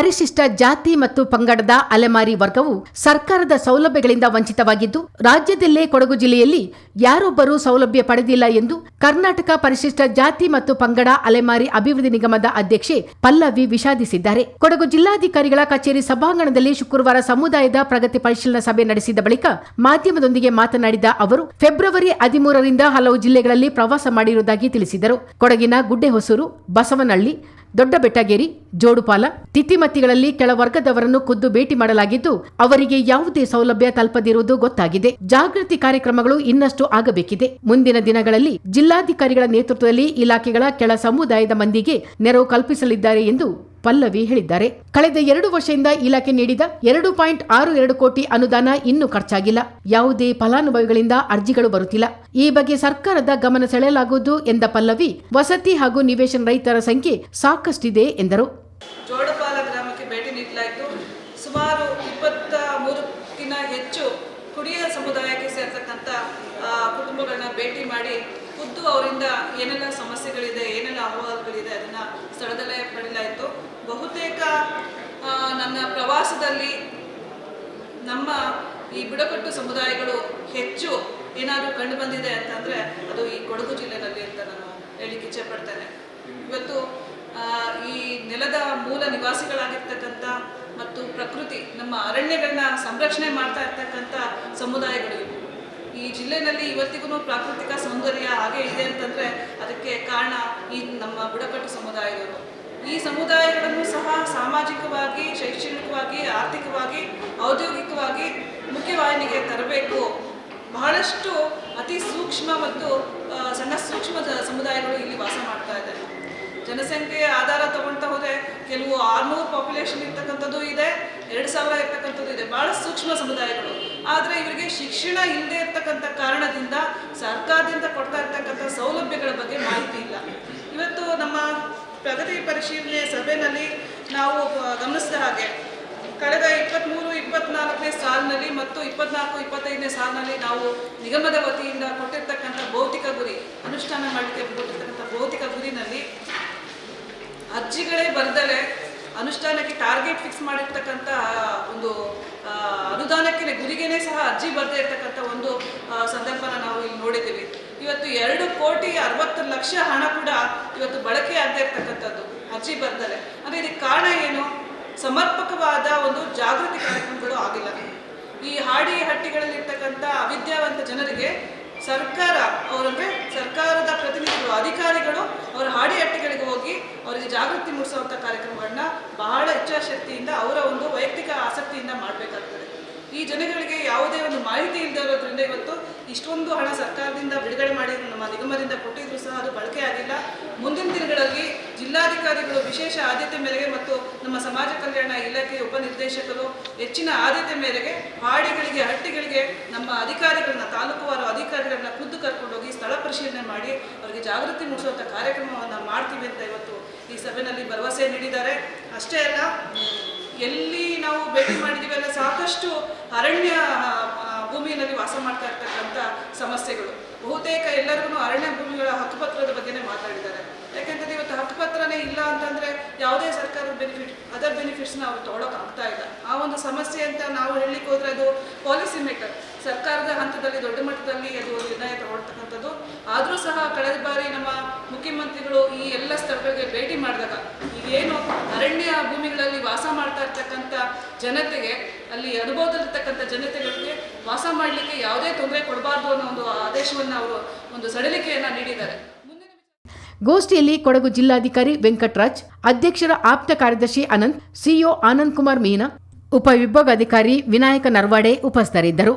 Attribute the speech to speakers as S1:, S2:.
S1: ಪರಿಶಿಷ್ಟ ಜಾತಿ ಮತ್ತು ಪಂಗಡದ ಅಲೆಮಾರಿ ವರ್ಗವು ಸರ್ಕಾರದ ಸೌಲಭ್ಯಗಳಿಂದ ವಂಚಿತವಾಗಿದ್ದು, ರಾಜ್ಯದಲ್ಲೇ ಕೊಡಗು ಜಿಲ್ಲೆಯಲ್ಲಿ ಯಾರೊಬ್ಬರೂ ಸೌಲಭ್ಯ ಪಡೆದಿಲ್ಲ ಎಂದು ಕರ್ನಾಟಕ ಪರಿಶಿಷ್ಟ ಜಾತಿ ಮತ್ತು ಪಂಗಡ ಅಲೆಮಾರಿ ಅಭಿವೃದ್ಧಿ ನಿಗಮದ ಅಧ್ಯಕ್ಷೆ ಪಲ್ಲವಿ ವಿಷಾದಿಸಿದ್ದಾರೆ. ಕೊಡಗು ಜಿಲ್ಲಾಧಿಕಾರಿಗಳ ಕಚೇರಿ ಸಭಾಂಗಣದಲ್ಲಿ ಶುಕ್ರವಾರ ಸಮುದಾಯದ ಪ್ರಗತಿ ಪರಿಶೀಲನಾ ಸಭೆ ನಡೆಸಿದ ಬಳಿಕ ಮಾಧ್ಯಮದೊಂದಿಗೆ ಮಾತನಾಡಿದ ಅವರು, ಫೆಬ್ರವರಿ ಹದಿಮೂರರಿಂದ ಹಲವು ಜಿಲ್ಲೆಗಳಲ್ಲಿ ಪ್ರವಾಸ ಮಾಡಿರುವುದಾಗಿ ತಿಳಿಸಿದರು. ಕೊಡಗಿನ ಗುಡ್ಡೆಹೊಸೂರು, ಬಸವನಹಳ್ಳಿ, ದೊಡ್ಡಬೆಟ್ಟಗೇರಿ, ಜೋಡುಪಾಲ ತಿತಿಮತಿಗಳಲ್ಲಿ ಕೆಳವರ್ಗದವರನ್ನು ಖುದ್ದು ಭೇಟಿ ಮಾಡಲಾಗಿದ್ದು, ಅವರಿಗೆ ಯಾವುದೇ ಸೌಲಭ್ಯ ತಲುಪದಿರುವುದು ಗೊತ್ತಾಗಿದೆ. ಜಾಗೃತಿ ಕಾರ್ಯಕ್ರಮಗಳು ಇನ್ನಷ್ಟು ಆಗಬೇಕಿದೆ. ಮುಂದಿನ ದಿನಗಳಲ್ಲಿ ಜಿಲ್ಲಾಧಿಕಾರಿಗಳ ನೇತೃತ್ವದಲ್ಲಿ ಇಲಾಖೆಗಳ ಕೆಳ ಸಮುದಾಯದ ಮಂದಿಗೆ ನೆರವು ಕಲ್ಪಿಸಲಿದ್ದಾರೆ ಎಂದು ಪಲ್ಲವಿ ಹೇಳಿದ್ದಾರೆ. ಕಳೆದ ಎರಡು ವರ್ಷದಿಂದ ಇಲಾಖೆ ನೀಡಿದ ಎರಡು ಪಾಯಿಂಟ್ ಆರು ಎರಡು ಕೋಟಿ ಅನುದಾನ ಇನ್ನೂ ಖರ್ಚಾಗಿಲ್ಲ. ಯಾವುದೇ ಫಲಾನುಭವಿಗಳಿಂದ ಅರ್ಜಿಗಳು ಬರುತ್ತಿಲ್ಲ. ಈ ಬಗ್ಗೆ ಸರ್ಕಾರದ ಗಮನ ಸೆಳೆಯಲಾಗುವುದು ಎಂದ ಪಲ್ಲವಿ, ವಸತಿ ಹಾಗೂ ನಿವೇಶನ ರೈತರ ಸಂಖ್ಯೆ ಸಾಕಷ್ಟಿದೆ ಎಂದರು.
S2: ಹೆಚ್ಚು ಕುಡಿಯ ಸಮುದಾಯಕ್ಕೆ ಸೇರ್ತಕ್ಕಂಥ ಕುಟುಂಬಗಳನ್ನ ಭೇಟಿ ಮಾಡಿ ಖುದ್ದು ಅವರಿಂದ ಏನೆಲ್ಲ ಸಮಸ್ಯೆಗಳಿದೆ, ಏನೆಲ್ಲ ಅಹವಾಲುಗಳಿದೆ ಅದನ್ನ ಸ್ಥಳದಲ್ಲೇ ಪಡೆಯಲಾಯಿತು. ಬಹುತೇಕ ನನ್ನ ಪ್ರವಾಸದಲ್ಲಿ ನಮ್ಮ ಈ ಬುಡಕಟ್ಟು ಸಮುದಾಯಗಳು ಹೆಚ್ಚು ಏನಾದರೂ ಕಂಡು ಬಂದಿದೆ ಅಂತಂದ್ರೆ ಅದು ಈ ಕೊಡಗು ಜಿಲ್ಲೆನಲ್ಲಿ ಅಂತ ನಾನು ಹೇಳಿಕ್ಕೆ ಇಚ್ಛೆ ಪಡ್ತೇನೆ. ಇವತ್ತು ಈ ನೆಲದ ಮೂಲ ನಿವಾಸಿಗಳಾಗಿರ್ತಕ್ಕಂಥ ಮತ್ತು ಪ್ರಕೃತಿ, ನಮ್ಮ ಅರಣ್ಯಗಳನ್ನ ಸಂರಕ್ಷಣೆ ಮಾಡ್ತಾ ಇರ್ತಕ್ಕಂಥ ಸಮುದಾಯಗಳು. ಈ ಜಿಲ್ಲೆನಲ್ಲಿ ಇವತ್ತಿಗೂ ಪ್ರಾಕೃತಿಕ ಸೌಂದರ್ಯ ಹಾಗೆ ಇದೆ ಅಂತಂದರೆ ಅದಕ್ಕೆ ಕಾರಣ ಈ ನಮ್ಮ ಬುಡಕಟ್ಟು ಸಮುದಾಯಗಳು ಈ ಸಮುದಾಯಗಳನ್ನು ಸಹ ಸಾಮಾಜಿಕವಾಗಿ, ಶೈಕ್ಷಣಿಕವಾಗಿ, ಆರ್ಥಿಕವಾಗಿ, ಔದ್ಯೋಗಿಕವಾಗಿ ಮುಖ್ಯವಾಹಿನಿಗೆ ತರಬೇಕು. ಬಹಳಷ್ಟು ಅತಿ ಸೂಕ್ಷ್ಮ ಮತ್ತು ಸಣ್ಣ ಸೂಕ್ಷ್ಮ ಸಮುದಾಯಗಳು ಇಲ್ಲಿ ವಾಸ ಮಾಡ್ತಾ ಇದ್ದಾರೆ. ಜನಸಂಖ್ಯೆ ಆಧಾರ ತಗೊಳ್ತಾ ಹೋದರೆ ಕೆಲವು ಆರ್ನೂರು ಪಾಪ್ಯುಲೇಷನ್ ಇರ್ತಕ್ಕಂಥದ್ದು ಇದೆ, ಎರಡು ಸಾವಿರ ಇರ್ತಕ್ಕಂಥದ್ದು ಇದೆ. ಭಾಳ ಸೂಕ್ಷ್ಮ ಸಮುದಾಯಗಳು. ಆದರೆ ಇವರಿಗೆ ಶಿಕ್ಷಣ ಇಲ್ಲದೆ ಇರ್ತಕ್ಕಂಥ ಕಾರಣದಿಂದ ಸರ್ಕಾರದಿಂದ ಕೊಡ್ತಾ ಇರ್ತಕ್ಕಂಥ ಸೌಲಭ್ಯಗಳ ಬಗ್ಗೆ ಮಾಹಿತಿ ಇಲ್ಲ. ಇವತ್ತು ನಮ್ಮ ಪ್ರಗತಿ ಪರಿಶೀಲನೆ ಸಭೆಯಲ್ಲಿ ನಾವು ಗಮನಿಸಿದ ಹಾಗೆ, ಕಳೆದ ಇಪ್ಪತ್ತ್ಮೂರು ಇಪ್ಪತ್ನಾಲ್ಕನೇ ಸಾಲಿನಲ್ಲಿ ಮತ್ತು ಇಪ್ಪತ್ನಾಲ್ಕು, ಇಪ್ಪತ್ತೈದನೇ ಸಾಲಿನಲ್ಲಿ ನಾವು ನಿಗಮದ ವತಿಯಿಂದ ಕೊಟ್ಟಿರ್ತಕ್ಕಂಥ ಭೌತಿಕ ಗುರಿ ಅನುಷ್ಠಾನ ಮಾಡಲಿಕ್ಕೆ ಕೊಟ್ಟಿರ್ತಕ್ಕಂಥ ಅರ್ಜಿಗಳೇ ಬರ್ದಲೆ ಅನುಷ್ಠಾನಕ್ಕೆ ಟಾರ್ಗೆಟ್ ಫಿಕ್ಸ್ ಮಾಡಿರ್ತಕ್ಕಂಥ, ಒಂದು ಅನುದಾನಕ್ಕೆ ಗುರಿಗೇನೆ ಸಹ ಅರ್ಜಿ ಬರದೇ ಇರ್ತಕ್ಕಂಥ ಒಂದು ಸಂದರ್ಭನ ನಾವು ಇಲ್ಲಿ ನೋಡಿದ್ದೀವಿ. ಇವತ್ತು ಎರಡು ಕೋಟಿ ಅರವತ್ತು ಲಕ್ಷ ಹಣ ಕೂಡ ಇವತ್ತು ಬಳಕೆ ಆಗದೆ ಇರ್ತಕ್ಕಂಥದ್ದು, ಅರ್ಜಿ ಬರ್ದಲೆ. ಅಂದರೆ ಇದಕ್ಕೆ ಕಾರಣ ಏನು? ಸಮರ್ಪಕವಾದ ಒಂದು ಜಾಗೃತಿ ಕಾರ್ಯಕ್ರಮಗಳು ಆಗಿಲ್ಲ. ಈ ಹಾಡಿ ಹಟ್ಟಿಗಳಲ್ಲಿರ್ತಕ್ಕಂಥ ಸರ್ಕಾರ ಅವರಂದ್ರೆ ಸರ್ಕಾರದ ಪ್ರತಿನಿಧಿಗಳು, ಅಧಿಕಾರಿಗಳು ಅವರ ಹಾಡಿ ಹಟ್ಟಿಗಳಿಗೆ ಹೋಗಿ ಅವರಿಗೆ ಜಾಗೃತಿ ಮೂಡಿಸುವಂಥ ಕಾರ್ಯಕ್ರಮಗಳನ್ನ ಬಹಳ ಇಚ್ಛಾಶಕ್ತಿಯಿಂದ ಅವರ ಒಂದು ವೈಯಕ್ತಿಕ ಆಸಕ್ತಿಯಿಂದ ಮಾಡಬೇಕಾಗ್ತದೆ. ಈ ಜನಗಳಿಗೆ ಯಾವುದೇ ಒಂದು ಮಾಹಿತಿ ಇಲ್ಲದೆ ಇರೋದ್ರಿಂದ ಇವತ್ತು ಇಷ್ಟೊಂದು ಹಣ ಸರ್ಕಾರದಿಂದ ಬಿಡುಗಡೆ ಮಾಡಿ ನಮ್ಮ ನಿಗಮದಿಂದ ಕೊಟ್ಟಿದ್ರು ಸಹ ಅದು ಬಳಕೆ ಆಗಿಲ್ಲ. ಮುಂದಿನ ದಿನಗಳಲ್ಲಿ ಜಿಲ್ಲಾಧಿಕಾರಿಗಳು ವಿಶೇಷ ಆದ್ಯತೆ ಮೇರೆಗೆ ಮತ್ತು ನಮ್ಮ ಸಮಾಜ ಕಲ್ಯಾಣ ಇಲಾಖೆ ಉಪನಿರ್ದೇಶಕರು ಹೆಚ್ಚಿನ ಆದ್ಯತೆ ಮೇರೆಗೆ ಹಾಡಿಗಳಿಗೆ, ಹಟ್ಟಿಗಳಿಗೆ ನಮ್ಮ ಅಧಿಕಾರಿಗಳನ್ನ, ತಾಲೂಕುವಾರು ಅಧಿಕಾರಿಗಳನ್ನ ಖುದ್ದು ಕರ್ಕೊಂಡೋಗಿ ಸ್ಥಳ ಪರಿಶೀಲನೆ ಮಾಡಿ ಅವರಿಗೆ ಜಾಗೃತಿ ಮೂಡಿಸುವಂಥ ಕಾರ್ಯಕ್ರಮವನ್ನು ಮಾಡ್ತೀವಿ ಅಂತ ಇವತ್ತು ಈ ಸಭೆಯಲ್ಲಿ ಭರವಸೆ ನೀಡಿದ್ದಾರೆ. ಅಷ್ಟೇ ಅಲ್ಲ, ಎಲ್ಲಿ ನಾವು ಭೇಟಿ ಮಾಡಿದ್ದೀವಿ ಅಲ್ಲ ಸಾಕಷ್ಟು ಅರಣ್ಯ ಭೂಮಿಯಲ್ಲಿ ವಾಸ ಮಾಡ್ತಾ ಇರ್ತಕ್ಕಂಥ ಸಮಸ್ಯೆಗಳು. ಬಹುತೇಕ ಎಲ್ಲರಿಗೂ ಅರಣ್ಯ ಭೂಮಿಗಳ ಹಕ್ಕುಪತ್ರದ ಬಗ್ಗೆನೇ ಮಾತಾಡಿದ್ದಾರೆ. ಯಾಕೆಂತಂದ್ರೆ ಇವತ್ತು ಹಕ್ಕುಪತ್ರನೇ ಇಲ್ಲ ಅಂತಂದ್ರೆ ಯಾವುದೇ ಸರ್ಕಾರದ ಬೆನಿಫಿಟ್ ಅದರ್ ಬೆನಿಫಿಟ್ಸ್ನ ಅವ್ರು ತೊಗೊಳಕ್ ಆಗ್ತಾ ಇಲ್ಲ. ಆ ಒಂದು ಸಮಸ್ಯೆ ಅಂತ ನಾವು ಹೇಳಲಿಕ್ಕೆ ಹೋದರೆ ಅದು ಪಾಲಿಸಿ ಮೇಕರ್ ಸರ್ಕಾರದ ಹಂತದಲ್ಲಿ, ದೊಡ್ಡ ಮಟ್ಟದಲ್ಲಿ ಅದು ನಿರ್ಣಯ ತಗೊಳ್ತಕ್ಕಂಥದ್ದು. ಆದರೂ ಸಹ ಕಳೆದ ಬಾರಿ ನಮ್ಮ ಮುಖ್ಯಮಂತ್ರಿಗಳು ಈ ಎಲ್ಲ ಸ್ಥಳಗಳಿಗೆ ಭೇಟಿ ಮಾಡಿದಾಗ ಈಗೇನು ಅರಣ್ಯ ಭೂಮಿಗಳಲ್ಲಿ ವಾಸ ಮಾಡ್ತಾ ಇರ್ತಕ್ಕಂಥ ಜನತೆಗೆ, ಅಲ್ಲಿ ಅನುಭವದಲ್ಲಿರ್ತಕ್ಕಂಥ ಜನತೆಗಳಿಗೆ ಮಾಡಲಿಕ್ಕೆ ಯಾವುದೇ ತೊಂದರೆ ಕೊಡಬಾರ್ದು ಅನ್ನೋ ಒಂದು ಆದೇಶವನ್ನು ಅವರು ಒಂದು ಸಡಿಲಿಕೆಯನ್ನು ನೀಡಿದ್ದಾರೆ.
S1: ಗೋಷ್ಠಿಯಲ್ಲಿ ಕೊಡಗು ಜಿಲ್ಲಾಧಿಕಾರಿ ವೆಂಕಟರಾಜ್, ಅಧ್ಯಕ್ಷರ ಆಪ್ತ ಕಾರ್ಯದರ್ಶಿ ಅನಂತ್, ಸಿಇಒ ಆನಂದ್ ಕುಮಾರ್ ಮೀನಾ ಉಪವಿಭಾಗಾಧಿಕಾರಿ ವಿನಾಯಕ ನರ್ವಾಡೆ ಉಪಸ್ಥಿತರಿದ್ದರು.